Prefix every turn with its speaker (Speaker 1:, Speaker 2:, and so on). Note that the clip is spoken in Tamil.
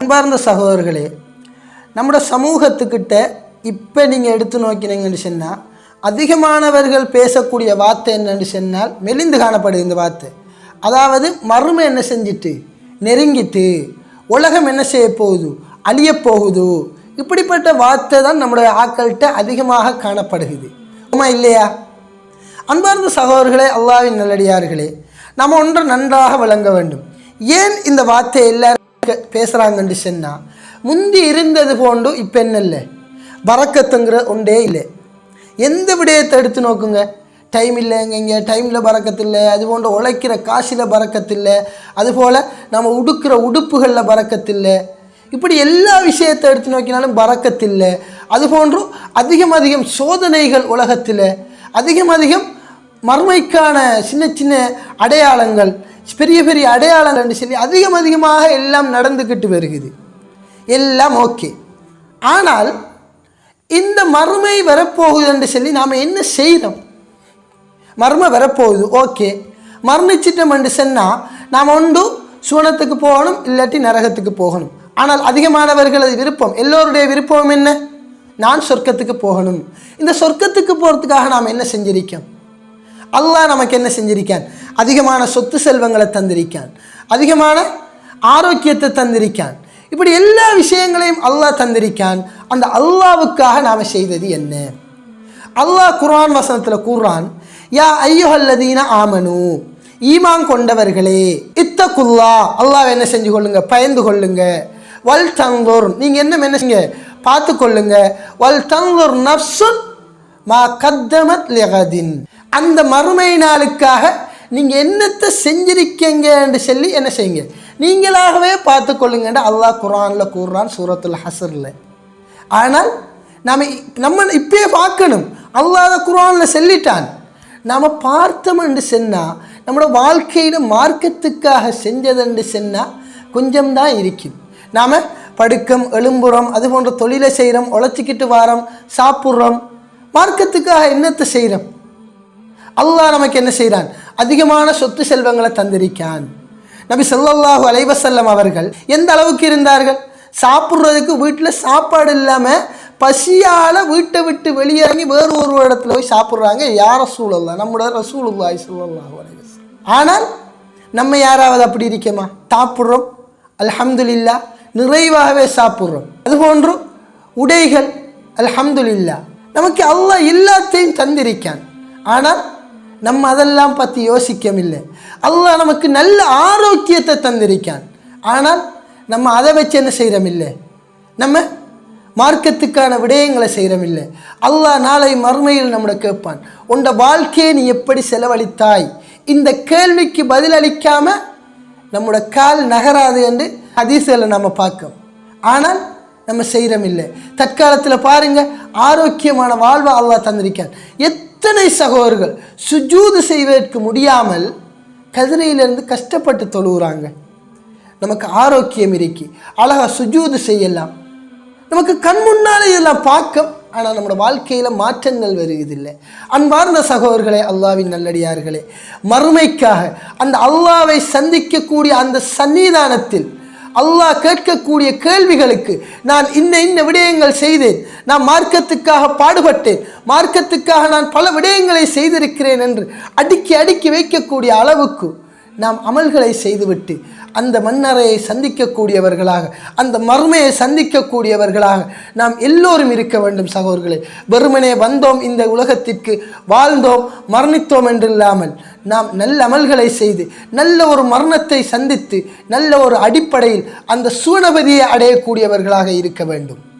Speaker 1: அன்பார்ந்த சகோதரர்களே நம்மளோட சமூகத்துக்கிட்ட இப்போ நீங்கள் எடுத்து நோக்கினீங்கன்னு சொன்னால் அதிகமானவர்கள் பேசக்கூடிய வார்த்தை என்னன்னு சொன்னால் மெலிந்து காணப்படுது இந்த வார்த்தை. அதாவது மறுமை என்ன செஞ்சிட்டு? நெருங்கிட்டு. உலகம் என்ன செய்ய போகுது? அழியப் போகுது. இப்படிப்பட்ட வார்த்தை தான் நம்முடைய ஆக்கள்கிட்ட அதிகமாக காணப்படுகிறது. ஆமாம் இல்லையா? அன்பார்ந்த சகோதரர்களே அல்லாவின் நல்லடியார்களே நம்ம ஒன்றை நன்றாக விளங்க வேண்டும். ஏன் இந்த வார்த்தையை எல்லாரும் பேசுகிறாங்கன்னு சொன்னால் முந்தி இருந்தது போன்று இப்போ என்ன இல்லை? வரக்கத்துங்கிற ஒன்றே இல்லை. எந்த விடயத்தை எடுத்து நோக்குங்க? டைம் இல்லைங்க இங்கே டைமில் பறக்கத்தில்லை. அது போன்ற உழைக்கிற காசில் பறக்கத்தில்லை. அதுபோல் நம்ம உடுக்கிற உடுப்புகளில் பறக்கத்தில்லை. இப்படி எல்லா விஷயத்தை எடுத்து நோக்கினாலும் பறக்கத்தில்லை. அதுபோன்று அதிகம் அதிகம் சோதனைகள் உலகத்தில். அதிகம் அதிகம் மறுமைக்கான சின்ன சின்ன அடையாளங்கள் பெரிய பெரிய அடையாளங்கள்னு சொல்லி அதிகம் அதிகமாக எல்லாம் நடந்துக்கிட்டு வருகுது எல்லாம் ஓகே ஆனால் இந்த மறுமை வரப்போகுது என்று சொல்லி நாம் என்ன செய்கிறோம் மர்ம வரப்போகுது ஓகே. மரணிச்சிட்டோம் என்று சொன்னால் நாம் ஒன்று சூனத்துக்கு போகணும் இல்லாட்டி நரகத்துக்கு போகணும். ஆனால் அதிகமானவர்களது விருப்பம். எல்லோருடைய விருப்பம் என்ன? நான் சொர்க்கத்துக்கு போகணும். இந்த சொர்க்கத்துக்கு போகிறதுக்காக நாம் என்ன செஞ்சிருக்கோம்? அல்லாஹ் நமக்கு என்ன செஞ்சிருக்கான்? அதிகமான சொத்து செல்வங்களை தந்திருக்கான். அதிகமான ஆரோக்கியத்தை தந்திருக்கான். இப்படி எல்லா விஷயங்களையும் அல்லாஹ் தந்திருக்கான். அந்த அல்லாவுக்காக நாம் செய்தது என்ன? அல்லாஹ் குர்ஆன் வசனத்தில் கூறான் யா ஐயோஹல்லதீன ஆமனு ஈமான் கொண்டவர்களே இத்தக்குல்லா அல்லாஹ் என்ன செஞ்சு கொள்ளுங்க? பயந்து கொள்ளுங்க. வல் தங்கோர் நீங்கள் என்ன என்ன செய்யுங்க? பார்த்து கொள்ளுங்க. வல் தங்கோர் நப்சுன் மா கத்தமத் லெகதின். அந்த மறுமை நாளுக்காக நீங்கள் என்னத்தை செஞ்சிருக்கீங்கன்னு சொல்லி என்ன செய்யுங்க? நீங்களாகவே பார்த்து கொள்ளுங்கன்னு அல்லாஹ் குரானில் கூறுறான் சூரத்தில் ஹசரில் ஆனால் நாம் நம்ம இப்பயே பார்க்கணும். அல்லாத குர்ஆனில் சொல்லிட்டான். நாம் பார்த்தோம் என்று சொன்னால் நம்மளோட வாழ்க்கையில் மார்க்கத்துக்காக செஞ்சதென்று சொன்னால் கொஞ்சம்தான் இருக்கும். நாம் படுக்கம் எழும்புறோம் அது போன்ற தொழிலை செய்கிறோம் உழைச்சிக்கிட்டு வாரோம் சாப்பிட்றோம் மார்க்கத்துக்காக என்னத்தை செய்கிறோம் அல்லாஹ் நமக்கு என்ன செய்கிறான் அதிகமான சொத்து செல்வங்களை தந்திருக்கான். நபி ஸல்லல்லாஹு அலைவசல்லம் அவர்கள் எந்த அளவுக்கு இருந்தார்கள்? சாப்பிட்றதுக்கு வீட்டில் சாப்பாடு இல்லாமல் பசியால் வீட்டை விட்டு வெளியிறங்கி வேறு ஒரு இடத்துல போய் சாப்பிட்றாங்க. யார் ரசூலுல்லாஹ் நம்மளோட ரசூலுல்லாஹி ஸல்லல்லாஹு அலைஹி வஸல்லம். ஆனால் நம்ம யாராவது அப்படி இருக்கேமா? சாப்பிட்றோம். அல்ஹம்துலில்லா நிறைவாகவே சாப்பிட்றோம். அதுபோன்று உடைகள் அல்ஹம்துலில்லா நமக்கு அல்லாஹ் எல்லாத்தையும் தந்திருக்கான். ஆனால் நம்ம அதெல்லாம் பற்றி யோசிக்கமில்லை அல்லாஹ் நமக்கு நல்ல ஆரோக்கியத்தை தந்திருக்கான். ஆனால் நம்ம அதை வச்சு என்ன செய்கிறோமில்லை நம்ம மார்க்கத்துக்கான விடயங்களை செய்கிறோமில்லை அல்லாஹ் நாளை மறுமையில் நம்மளை கேட்பான். உண்ட வாழ்க்கையை நீ எப்படி செலவழித்தாய்? இந்த கேள்விக்கு பதிலளிக்காமல் நம்மளோட கால் நகராது என்று அதிசயில் நம்ம பார்க்கும் ஆனால் நம்ம செய்கிறோமில்லை தற்காலத்தில் பாருங்க ஆரோக்கியமான வாழ்வை அல்லாஹ் தந்திருக்கான் எத்தனை சகோதரர்கள் சுஜூது செய்வதற்கு முடியாமல் கதிரையிலிருந்து கஷ்டப்பட்டு தொழுகிறாங்க நமக்கு ஆரோக்கியம் இருக்கு. அழகாக சுஜூது செய்யலாம். நமக்கு கண் முன்னாலே இதெல்லாம் பார்க்க ஆனால் நம்மளோட வாழ்க்கையில் மாற்றங்கள் வருவதில்லை. அன்பார்ந்த சகோதரர்களே அல்லாவின் நல்லடியார்களே மறுமைக்காக அந்த அல்லாவை சந்திக்கக்கூடிய அந்த சன்னிதானத்தில் அல்லாஹ் கேட்கக்கூடிய கேள்விகளுக்கு நான் இன்ன இன்ன விடயங்கள் செய்தேன். நான் மார்க்கத்துக்காக பாடுபட்டேன். மார்க்கத்துக்காக நான் பல விடயங்களை செய்திருக்கிறேன் என்று அடுக்கி அடுக்கி வைக்கக்கூடிய அளவுக்கு நாம் அமல்களை செய்துவிட்டு அந்த மன்னரையை சந்திக்கக்கூடியவர்களாக அந்த மர்மையை சந்திக்கக்கூடியவர்களாக நாம் எல்லோரும் இருக்க வேண்டும் சகோதரர்களே. வெறுமனே வந்தோம் இந்த உலகத்திற்கு வாழ்ந்தோம் மரணித்தோம் என்றில்லாமல் நாம் நல்ல அமல்களை செய்து நல்ல ஒரு மரணத்தை சந்தித்து நல்ல ஒரு அடிப்படையில் அந்த சூனபதியை அடையக்கூடியவர்களாக இருக்க வேண்டும்.